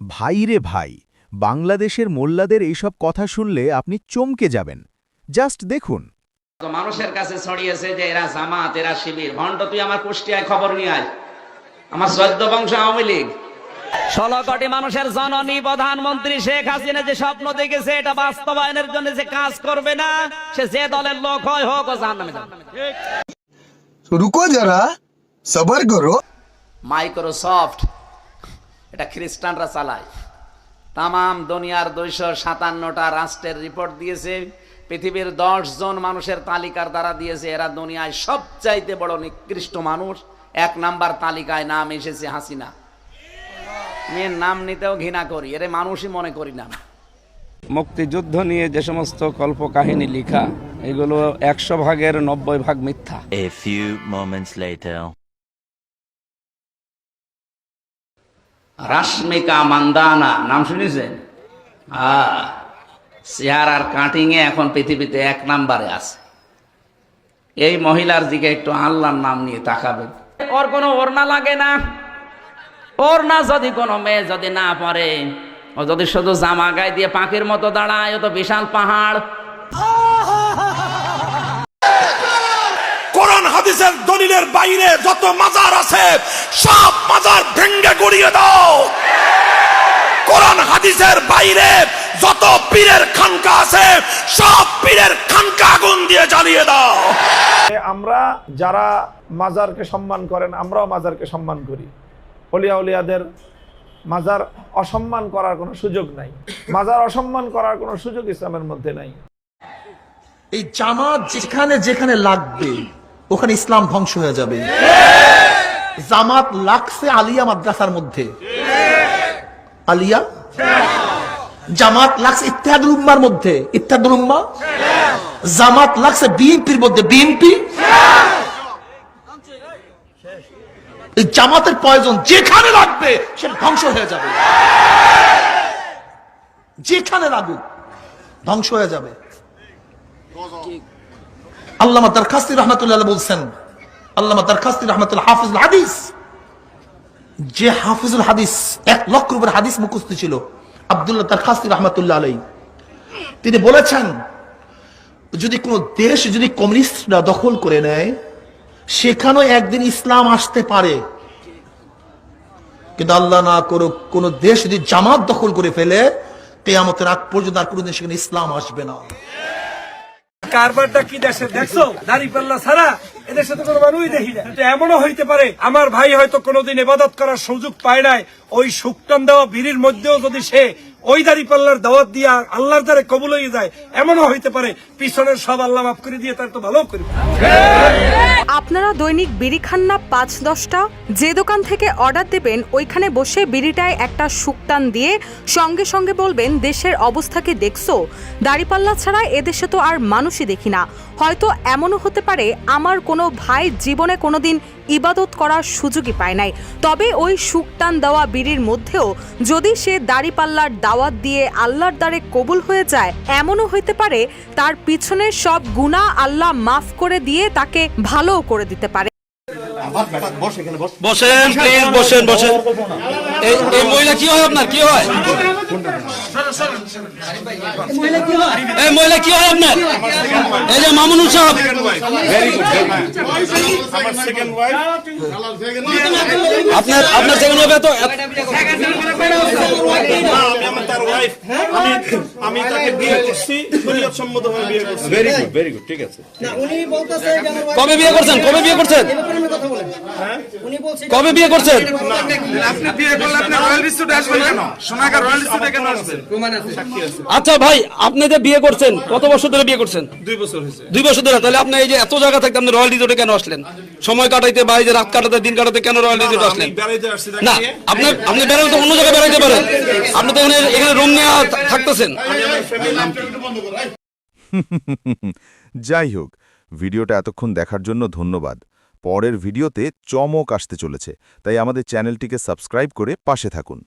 ভাইরে ভাই বাংলাদেশের মোল্লাদের এইসব কথা শুনলে আপনি চমকে যাবেন। জাস্ট দেখুন। মানুষের কাছে ছড়িয়েছে যে এরা জামাত এরা শিবির। ভণ্ড তুই আমার কুষ্টিয়ায় খবর নিয়ে আয়। আমার সদ্য বংশ আওয়ামী লীগ। কোটি মানুষের জননী প্রধানমন্ত্রী শেখ হাসিনা যে স্বপ্ন দেখেছে এটা বাস্তবায়নের জন্য যে কাজ করবে না সে যে দলের লোক হয় হোক ও রুকো যারা সবার করো। মাইক্রোসফট। এটা খ্রিস্টানরা চালায়। তামাম দুনিয়ার দুইশো সাতান্নটা রাষ্ট্রের রিপোর্ট দিয়েছে। পৃথিবীর দশ জন মানুষের তালিকার দ্বারা দিয়েছে। এরা দুনিয়ায় সবচাইতে বড় নিকৃষ্ট মানুষ। এক নাম্বার তালিকায় নাম এসেছে হাসিনা। মেয়ের নাম নিতেও ঘৃণা করি। এরে মানুষই মনে করি না। মুক্তিযুদ্ধ নিয়ে যে সমস্ত কল্পকাহিনী লেখা এগুলো একশো ভাগের নব্বই ভাগ মিথ্যা। রাশ্মিকা মান্দানা নাম শুনেছেন চেহারার কাটিং এ এখন পৃথিবীতে এক নাম্বারে আছে। এই মহিলার দিকে একটু আল্লাহর নাম নিয়ে তাকাবেন। ওর কোনো ওড়না লাগে না। ওড়না যদি কোনো মেয়ে যদি না পরে, ও যদি শুধু জামা গায়ে দিয়ে পাখির মতো দাঁড়ায়, ও তো বিশাল পাহাড়। হাদিসের দলিলের বাইরে যত মাজার আছে সব মাজার ভেঙ্গে গড়িয়ে দাও। কোরআন হাদিসের বাইরে যত পীরের খানকা আছে সব পীরের খানকা আগুন দিয়ে জ্বালিয়ে দাও। আমরা যারা মাজারকে সম্মান করেন আমরাও মাজারকে সম্মান করি। অলিয়া উলিয়াদের মাজার অসম্মান করার কোনো সুযোগ নাই। মাজার অসম্মান করার কোনো সুযোগ ইসলামের মধ্যে নাই। এই জামাত যেখানে যেখানে লাগবে ওখানে ইসলাম ধ্বংস হয়ে যাবে। জামাত লাগছে আলিয়া মাদ্রাসার মধ্যে। আলিয়া? জামাত লাগছে ইত্যাদুল উম্মার মধ্যে। ইত্যাদুল উম্মা? জামাত লাগছে বিএনপির মধ্যে। বিএনপি? জামাতের প্রয়োজন যেখানে লাগবে সেটা ধ্বংস হয়ে যাবে। যেখানে লাগুক, ধ্বংস হয়ে যাবে। আল্লামা দরখাস্তি রহমতুল্লাহ বলছেন, আল্লামা দরখাস্তি রহমতুল্লাহ হাফিজুল হাদিস। যে হাফিজুল হাদিস, এক লক্ষ রূপের হাদিস মুখস্থ ছিল, আব্দুল্লাহ দরখাস্তি রহমতুল্লাহ আলাই তিনি বলেছেন, যদি কোনো দেশ যদি কমিউনিস্টরা দখল করে নেয়, সেখানেও একদিন ইসলাম আসতে পারে। কিন্তু আল্লাহ না করুক, কোন দেশ যদি জামাত দখল করে ফেলে, কেয়ামতের আগ পর্যন্ত আর কোনোদিন সেখানে ইসলাম আসবে না। কারবারটা কি দেশে? দেখছ? দাড়ি পাল্লা ছাড়া এদেশে তো কোনো মানুষই দেখি না। এমনও হইতে পারে, আমার ভাই হয়তো কোনোদিন এবাদত করার সুযোগ পায় নাই। ওই সুকটান দেওয়া বিড়ির মধ্যেও যদি সে ওই দাড়ি পাল্লার দাওয়াত দিয়া আল্লাহর দ্বারে কবুল হয়ে যায়, এমনও হইতে পারে, পিছনের সব আল্লাহ মাফ করে দিয়ে তার তো ভালো করবে আপনারা দৈনিক বিড়ি খান না পাঁচ দশটা? যে দোকান থেকে অর্ডার দেবেন, ওইখানে বসে বিড়িটায় একটা শুকটান দিয়ে সঙ্গে সঙ্গে বলবেন, দেশের অবস্থা কি দেখছ? দাড়িপাল্লা ছাড়া এদেশে তো আর মানুষই দেখি না। হয়তো এমনও হতে পারে আমার কোনো ভাই জীবনে কোনো দিন ইবাদত করার সুযোগই পায় নাই। তবে ওই শুকটান দেওয়া বিড়ির মধ্যেও যদি সে দাড়িপাল্লার দাওয়াত দিয়ে আল্লাহর দ্বারে কবুল হয়ে যায় এমনও হইতে পারে তার পিছনের সব গুণা আল্লাহ মাফ করে দিয়ে তাকে ভালোও করে দিতে পারে। বসেন প্লিজ বসেন বসেন। এই মহিলা কি হয় আপনার? কি হয়? এই মহিলা কি হয় আপনার? এই যে মামুনুল সাহেব আপনার আপনার সেকেন্ড হবে তো। আমি তাকে বিয়ে করছি বিয়ে করছি। ভেরি গুড ভেরি গুড ঠিক আছে। কবে বিয়ে করছেন? কবে বিয়ে করছেন? কবে বিয়ে করছেন? আপনি বিয়ে করলে আপনি রয়্যাল বিস্কুট আসবেন কেন? সোনাগার রয়্যাল বিস্কুটে কেন আসবেন আচ্ছা ভাই আপনি যে বিয়ে করছেন কত বছর ধরে বিয়ে করছেন? দুই বছর হয়েছে। দুই বছর ধরে তাহলে আপনি এই যে এত জায়গা থাকতে আপনি রয়্যাল রিজোর্টে কেন আসলেন? সময় কাটাইতে বা এই যে রাত কাটাতে দিন কাটাতে কেন রয়্যাল রিজোর্টে আসলেন? না আপনি আপনি বেড়াতে তো অন্য জায়গায় বেড়াইতে পারেন। আপনি তো এখানে এখানে রুম নিয়ে থাকতেছেন। যাই হোক ভিডিওটা এতক্ষণ দেখার জন্য ধন্যবাদ। পরের ভিডিওতে চমক আসতে চলেছে। তাই আমাদের চ্যানেলটিকে সাবস্ক্রাইব করে পাশে থাকুন।